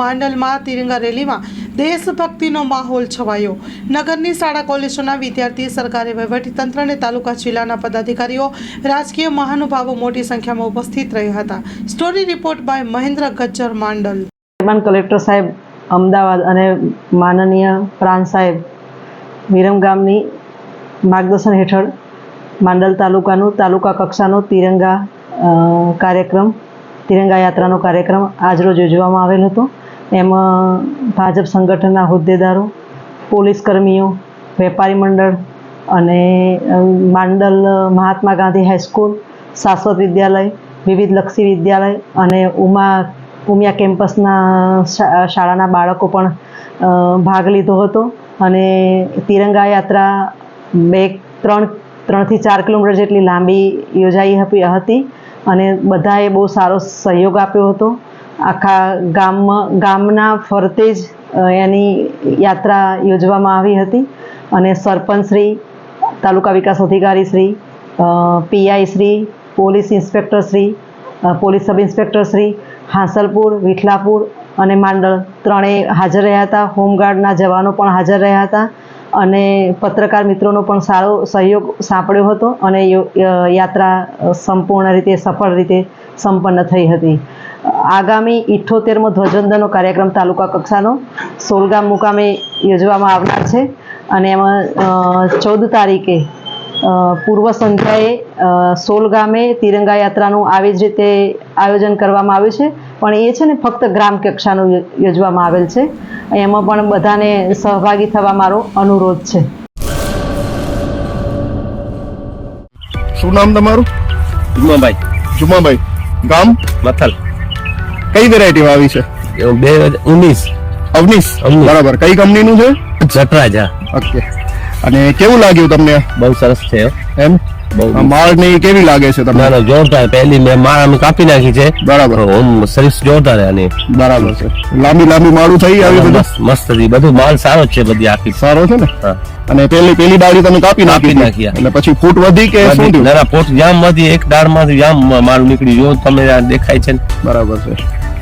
માંડલમાં તિરંગા રેલીમાં દેશભક્તિનો માહોલ છવાયો. નગરની શાળા કોલેજોના વિદ્યાર્થી સરકારી વહીવટીતંત્ર અને તાલુકા જિલ્લાના પદાધિકારીઓ, રાજકીય મહાનુભાવો મોટી સંખ્યામાં ઉપસ્થિત રહ્યા હતા. Story report by Mahendra Gajjar Mandal. Collector સાહેબ, અમદાવાદ અને માનનીય પ્રાંત સાહેબ વિરમગામની માર્ગદર્શન હેઠળ માંડલ તાલુકાનું તાલુકા કક્ષાનો તિરંગા કાર્યક્રમ, તિરંગા યાત્રાનો કાર્યક્રમ આજરોજ યોજવામાં આવેલ હતો. એમાં ભાજપ સંગઠનના હોદ્દેદારો, પોલીસ કર્મીઓ, વેપારી મંડળ અને માંડલ મહાત્મા ગાંધી હાઈસ્કૂલ, શાશ્વત વિદ્યાલય, વિવિધ લક્ષી વિદ્યાલય અને ઉમા, ઉમિયા કેમ્પસના શાળાના બાળકો પણ ભાગ લીધો હતો. અને તિરંગા યાત્રા બે, ત્રણ, ત્રણથી ચાર કિલોમીટર જેટલી લાંબી યોજાઈ હતી. અને બધાએ બહુ સારો સહયોગ આપ્યો હતો. આખા ગામમાં ગામના ફરતે જ એની યાત્રા યોજવામાં આવી હતી. અને સરપંચ શ્રી, તાલુકા વિકાસ અધિકારી Shri PI Shri, police inspector Shri police sub inspector Shri, Hansalpur, Vithalapur અને માંડળ ત્રણેય હાજર રહ્યા હતા. હોમગાર્ડના જવાનો પણ હાજર રહ્યા હતા અને પત્રકાર મિત્રોનો પણ સારો સહયોગ સાંપડ્યો હતો અને યાત્રા સંપૂર્ણ રીતે સફળ રીતે સંપન્ન થઈ હતી. આગામી ઇઠ્ઠોતેરમો ધ્વજવંદનનો કાર્યક્રમ તાલુકા કક્ષાનો સોલગામ મુકામે યોજવામાં આવનાર છે. અને એમાં ચૌદ તારીખે પૂર્વ સંધ્યાએ સોલગામે સોલ તિરંગા યાત્રાનું આવી જ રીતે આયોજન કરવામાં આવ્યું છે. પણ એ છે ને ફક્ત ગ્રામ કક્ષાનું યોજવામાં આવેલ છે. એમાં પણ બધાને સહભાગી થવા મારો અનુરોધ છે. શું નામ તમારું? જુમાભાઈ. જુમાભાઈ. ગામ? મથલ. કઈ વેરાયટી આવી છે? બે ઉન્નીસ અવનીશ. બરાબર. કઈ કંપનીનું છે? જટરાજા. ઓકે. અને કેવું લાગ્યું તમને? બહુ સરસ છે. એમ? માળ ને કેવી લાગે છે તમને? ના જોરદાર. પહેલી મેં માળ આમ કાપી નાખી છે. બરાબર. ઓમ સર્વિસ જોરદાર આની. બરાબર છે. લાંબી લાંબી માળું થઈ આવી બધું? મસ્ત બધું માલ સારો છે બધી આખી. સારો છે ને? અને પેલી પેલી ડાળી તમે કાપી નાખી. નાખી, એટલે પછી ફૂટ વધી કે શું થયું? ના ના જામમાંથી એક દાળમાંથી જામ માલ નીકળી જો તમે દેખાય છે બરાબર છે.